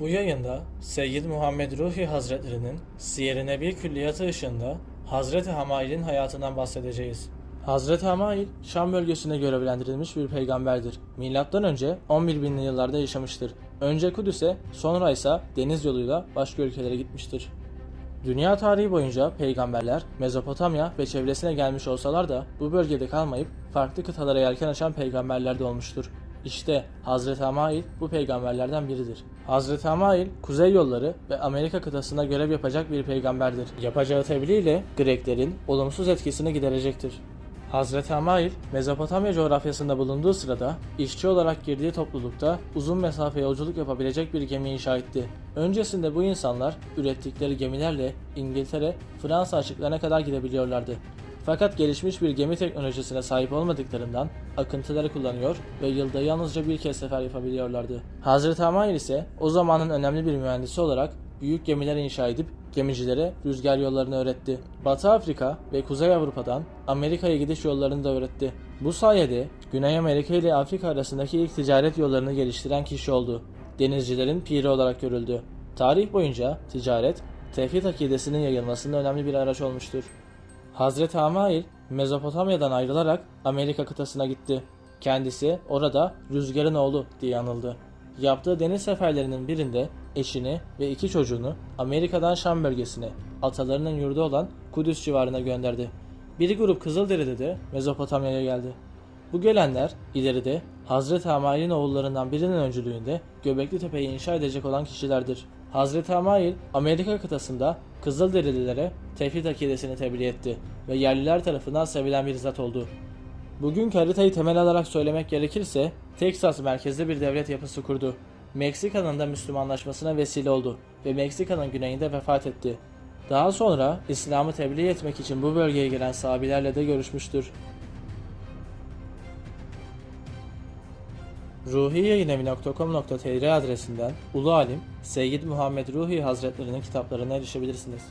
Bu yayında Seyyid Muhammed Ruhi Hazretlerinin Siyer-i Nebi Külliyatı ışığında Hazreti Hamail'in hayatından bahsedeceğiz. Hazreti Hamail, Şam bölgesine görevlendirilmiş bir peygamberdir. Milattan önce 11 binli yıllarda yaşamıştır. Önce Kudüs'e, sonra ise deniz yoluyla başka ülkelere gitmiştir. Dünya tarihi boyunca peygamberler Mezopotamya ve çevresine gelmiş olsalar da bu bölgede kalmayıp farklı kıtalara yelken açan peygamberler de olmuştur. İşte Hazreti Hamail bu peygamberlerden biridir. Hazreti Hamail kuzey yolları ve Amerika kıtasında görev yapacak bir peygamberdir. Yapacağı tebliğ Greklerin olumsuz etkisini giderecektir. Hazreti Hamail, Mezopotamya coğrafyasında bulunduğu sırada işçi olarak girdiği toplulukta uzun mesafe yolculuk yapabilecek bir gemi inşa etti. Öncesinde bu insanlar ürettikleri gemilerle İngiltere, Fransa açıklarına kadar gidebiliyorlardı. Fakat gelişmiş bir gemi teknolojisine sahip olmadıklarından akıntıları kullanıyor ve yılda yalnızca bir kez sefer yapabiliyorlardı. Hazreti Hamail ise o zamanın önemli bir mühendisi olarak büyük gemiler inşa edip gemicilere rüzgar yollarını öğretti. Batı Afrika ve Kuzey Avrupa'dan Amerika'ya gidiş yollarını da öğretti. Bu sayede Güney Amerika ile Afrika arasındaki ilk ticaret yollarını geliştiren kişi oldu. Denizcilerin piri olarak görüldü. Tarih boyunca ticaret, tevhid akidesinin yayılmasında önemli bir araç olmuştur. Hazreti Hamail Mezopotamya'dan ayrılarak Amerika kıtasına gitti. Kendisi orada rüzgarın oğlu diye anıldı. Yaptığı deniz seferlerinin birinde eşini ve iki çocuğunu Amerika'dan Şam bölgesine, atalarının yurdu olan Kudüs civarına gönderdi. Bir grup Kızılderili de Mezopotamya'ya geldi. Bu gelenler ileride Hazreti Hamail'in oğullarından birinin öncülüğünde Göbekli Tepe'yi inşa edecek olan kişilerdir. Hazreti Hamail Amerika kıtasında Kızılderililere tevhid akidesini tebliğ etti ve yerliler tarafından sevilen bir zat oldu. Bugünkü haritayı temel alarak söylemek gerekirse Teksas merkezli bir devlet yapısı kurdu. Meksika'nın da Müslümanlaşmasına vesile oldu ve Meksika'nın güneyinde vefat etti. Daha sonra İslam'ı tebliğ etmek için bu bölgeye gelen sahabilerle de görüşmüştür. ruhiyeynevi.com.tr adresinden Ulu Alim Seyyid Muhammed Ruhi Hazretlerinin kitaplarına erişebilirsiniz.